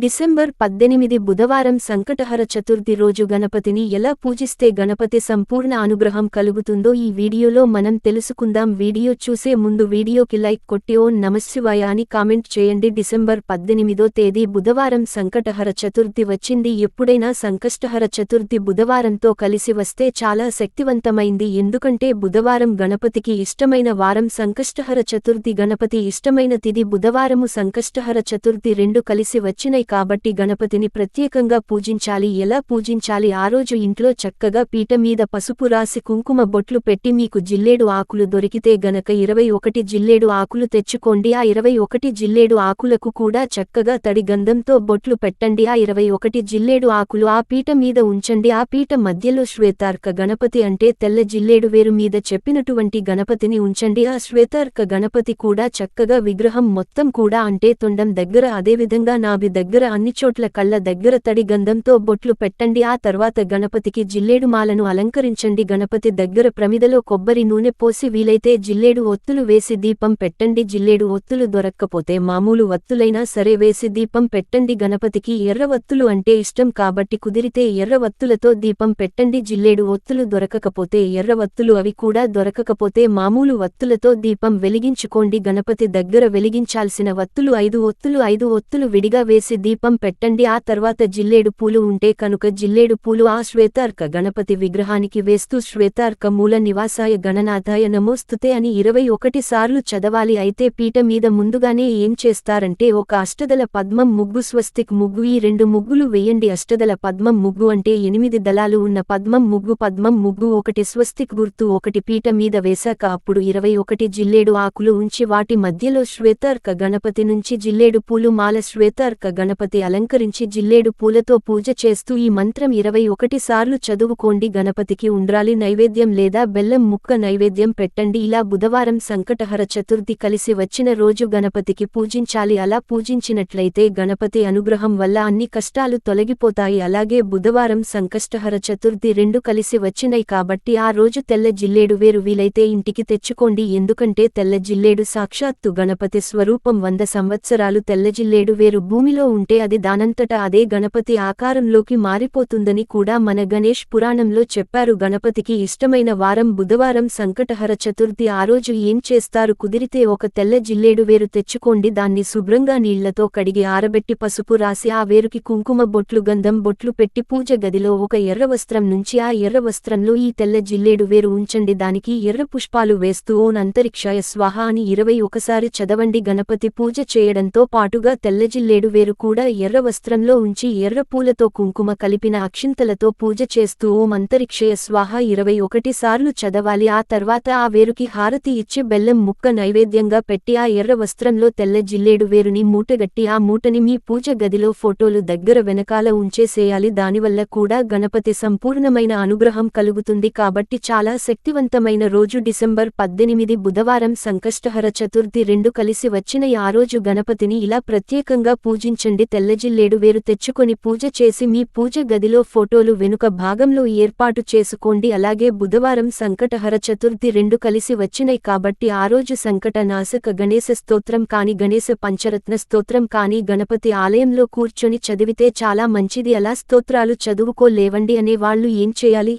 December పద్దెనిమిది బుధవారం సంకటహర చతుర్థి రోజు గణపతిని ఎలా పూజిస్తే గణపతి సంపూర్ణ అనుగ్రహం కలుగుతుందో ఈ వీడియోలో మనం తెలుసుకుందాం. వీడియో చూసే ముందు వీడియోకి లైక్ కొట్టి ఓ నమశివాయ అని కామెంట్ చేయండి. డిసెంబర్ పద్దెనిమిదో తేదీ బుధవారం సంకటహర చతుర్థి వచ్చింది. ఎప్పుడైనా సంకష్టహర చతుర్థి బుధవారంతో కలిసి వస్తే చాలా శక్తివంతమైంది. ఎందుకంటే బుధవారం గణపతికి ఇష్టమైన వారం సంకష్టహర చతుర్థి. గణపతి ఇష్టమైన తిది బుధవారము సంకష్టహర చతుర్థి. రెండు కలిసి వచ్చినాయి కాబట్టి గణపతిని ప్రత్యేకంగా పూజించాలి. ఎలా పూజించాలి? ఆ రోజు ఇంట్లో చక్కగా పీట మీద పసుపు రాసి కుంకుమ బొట్లు పెట్టి మీకు జిల్లేడు ఆకులు దొరికితే గనక ఇరవై ఒకటి జిల్లేడు ఆకులు తెచ్చుకోండి. ఆ ఇరవై ఒకటి జిల్లేడు ఆకులకు కూడా చక్కగా తడి గంధంతో బొట్లు పెట్టండి. ఆ ఇరవై ఒకటి జిల్లేడు ఆకులు ఆ పీట మీద ఉంచండి. ఆ పీట మధ్యలో శ్వేతార్క గణపతి అంటే తెల్ల జిల్లేడు వేరు మీద చెప్పినటువంటి గణపతిని ఉంచండి. ఆ శ్వేతార్క గణపతి కూడా చక్కగా విగ్రహం మొత్తం కూడా అంటే తొండం దగ్గర అదేవిధంగా నాభి దగ్గర అన్ని చోట్ల కళ్ళ దగ్గర తడి గంధంతో బొట్లు పెట్టండి. ఆ తర్వాత గణపతికి జిల్లేడు మాలను అలంకరించండి. గణపతి దగ్గర ప్రమిదలో కొబ్బరి నూనె పోసి వీలైతే జిల్లేడు ఒత్తులు వేసి దీపం పెట్టండి. జిల్లేడు ఒత్తులు దొరక్కపోతే మామూలు వత్తులైనా సరే వేసి దీపం పెట్టండి. గణపతికి ఎర్ర వత్తులు అంటే ఇష్టం కాబట్టి కుదిరితే ఎర్ర వత్తులతో దీపం పెట్టండి. జిల్లేడు ఒత్తులు దొరకకపోతే ఎర్ర వత్తులు అవి కూడా దొరకకపోతే మామూలు వత్తులతో దీపం వెలిగించుకోండి. గణపతి దగ్గర వెలిగించాల్సిన వత్తులు ఐదు ఒత్తులు ఐదు ఒత్తులు విడిగా వేసి దీపం పెట్టండి. ఆ తర్వాత జిల్లేడు పూలు ఉంటే కనుక జిల్లేడు పూలు ఆ శ్వేతార్క గణపతి విగ్రహానికి వేస్తూ శ్వేతార్క మూల నివాసాయ గణనాథాయ నమోస్తుతే అని ఇరవై ఒకటి సార్లు చదవాలి. అయితే పీట మీద ముందుగానే ఏం చేస్తారంటే ఒక అష్టదల పద్మం ముగ్గు స్వస్తిక్ ముగ్గు ఈ రెండు ముగ్గులు వేయండి. అష్టదల పద్మం ముగ్గు అంటే ఎనిమిది దళాలు ఉన్న పద్మం ముగ్గు పద్మం ముగ్గు ఒకటి స్వస్తిక్ గుర్తు ఒకటి పీట మీద వేశాక అప్పుడు ఇరవై ఒకటి జిల్లేడు ఆకులు ఉంచి వాటి మధ్యలో శ్వేతార్క గణపతి నుంచి జిల్లేడు పూలు మాల శ్వేతార్క గణపతి గణపతి అలంకరించి జిల్లేడు పూలతో పూజ చేస్తూ ఈ మంత్రం ఇరవై ఒకటి సార్లు చదువుకోండి. గణపతికి ఉండ్రాలి నైవేద్యం లేదా బెల్లం ముక్క నైవేద్యం పెట్టండి. ఇలా బుధవారం సంకటహర చతుర్థి కలిసి వచ్చిన రోజు గణపతికి పూజించాలి. అలా పూజించినట్లయితే గణపతి అనుగ్రహం వల్ల అన్ని కష్టాలు తొలగిపోతాయి. అలాగే బుధవారం సంకష్టహర చతుర్థి రెండు కలిసి వచ్చినాయి కాబట్టి ఆ రోజు తెల్ల జిల్లేడు వేరు వీలైతే ఇంటికి తెచ్చుకోండి. ఎందుకంటే తెల్ల జిల్లేడు సాక్షాత్తు గణపతి స్వరూపం. వంద సంవత్సరాలు తెల్ల జిల్లేడు వేరు. భూమిలో ఉంటే అది దానంతట అదే గణపతి ఆకారంలోకి మారిపోతుందని కూడా మన గణేష్ పురాణంలో చెప్పారు. గణపతికి ఇష్టమైన వారం బుధవారం సంకటహర చతుర్థి. ఆ రోజు ఏం చేస్తారు? కుదిరితే ఒక తెల్ల జిల్లేడు వేరు తెచ్చుకోండి. దాన్ని శుభ్రంగా నీళ్ళతో కడిగి ఆరబెట్టి పసుపు రాసి ఆ వేరుకి కుంకుమ బొట్లు గంధం బొట్లు పెట్టి పూజ గదిలో ఒక ఎర్ర వస్త్రం నుంచి ఆ ఎర్ర వస్త్రంలో ఈ తెల్ల జిల్లేడు వేరు ఉంచండి. దానికి ఎర్ర పుష్పాలు వేస్తూ ఓన్ అంతరిక్షాయ స్వాహ అని ఇరవై ఒకసారి చదవండి. గణపతి పూజ చేయడంతో పాటుగా తెల్ల జిల్లేడు వేరు కూడా ఎర్ర వస్త్రంలో ఉంచి ఎర్ర పూలతో కుంకుమ కలిపిన అక్షింతలతో పూజ చేస్తూ ఓం అంతరిక్షయ స్వాహ ఇరవై ఒకటి సార్లు చదవాలి. ఆ తర్వాత ఆ వేరుకి హారతి ఇచ్చి బెల్లం ముక్క నైవేద్యంగా పెట్టి ఆ ఎర్ర వస్త్రంలో తెల్ల జిల్లేడు వేరుని మూటగట్టి ఆ మూటని మీ పూజ గదిలో ఫోటోలు దగ్గర వెనకాల ఉంచేసేయాలి. దానివల్ల కూడా గణపతి సంపూర్ణమైన అనుగ్రహం కలుగుతుంది. కాబట్టి చాలా శక్తివంతమైన రోజు డిసెంబర్ పద్దెనిమిది బుధవారం సంకష్టహర చతుర్థి రెండు కలిసి వచ్చిన ఆ రోజు గణపతిని ఇలా ప్రత్యేకంగా పూజించండి. తెల్లజిల్లేడు వేరు తెచ్చుకొని పూజ చేసి మీ పూజ గదిలో ఫోటోలు వెనుక భాగంలో ఏర్పాటు చేసుకోండి. అలాగే బుధవారం సంకటహర చతుర్థి రెండు కలిసి వచ్చినాయి కాబట్టి ఆ రోజు సంకట నాశక గణేశ స్తోత్రం కాని గణేశ పంచరత్న స్తోత్రం కాని గణపతి ఆలయంలో కూర్చొని చదివితే చాలా మంచిది. అలా స్తోత్రాలు చదువుకోలేవండి అనే వాళ్ళు ఏం చేయాలి?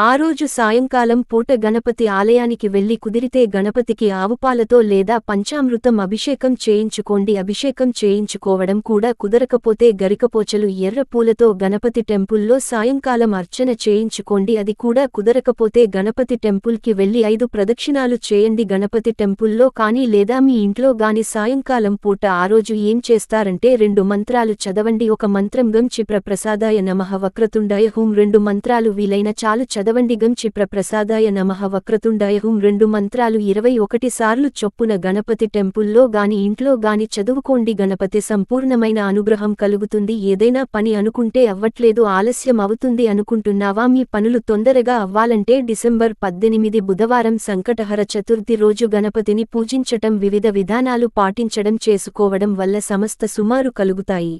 ఆ రోజు సాయంకాలం పూట గణపతి ఆలయానికి వెళ్ళి కుదిరితే గణపతికి ఆవుపాలతో లేదా పంచామృతం అభిషేకం చేయించుకోండి. అభిషేకం చేయించుకోవడం కూడా కుదరకపోతే గరికపోచలు ఎర్ర పూలతో గణపతి టెంపుల్లో సాయంకాలం అర్చన చేయించుకోండి. అది కూడా కుదరకపోతే గణపతి టెంపుల్కి వెళ్ళి ఐదు ప్రదక్షిణాలు చేయండి. గణపతి టెంపుల్లో కానీ లేదా మీ ఇంట్లో గాని సాయంకాలం పూట ఆ రోజు ఏం చేస్తారంటే రెండు మంత్రాలు చదవండి. ఒక మంత్రం గం చిప్ర ప్రసాదాయ నమః వక్రతుండాయ హూం రెండు మంత్రాలు వీలైన చాలు చదవండి పదవండిగం చిప్ర ప్రసాదాయ నమః వక్రతుండాయ రెండు మంత్రాలు ఇరవై ఒకటి సార్లు చొప్పున గణపతి టెంపుల్లో గాని ఇంట్లో గాని చదువుకోండి. గణపతి సంపూర్ణమైన అనుగ్రహం కలుగుతుంది. ఏదైనా పని అనుకుంటే అవ్వట్లేదు ఆలస్యం అవుతుంది అనుకుంటున్నావా? మీ పనులు తొందరగా అవ్వాలంటే డిసెంబర్ పద్దెనిమిది బుధవారం సంకటహర చతుర్థి రోజు గణపతిని పూజించటం వివిధ విధానాలు పాటించడం చేసుకోవడం వల్ల సమస్త సుమారు కలుగుతాయి.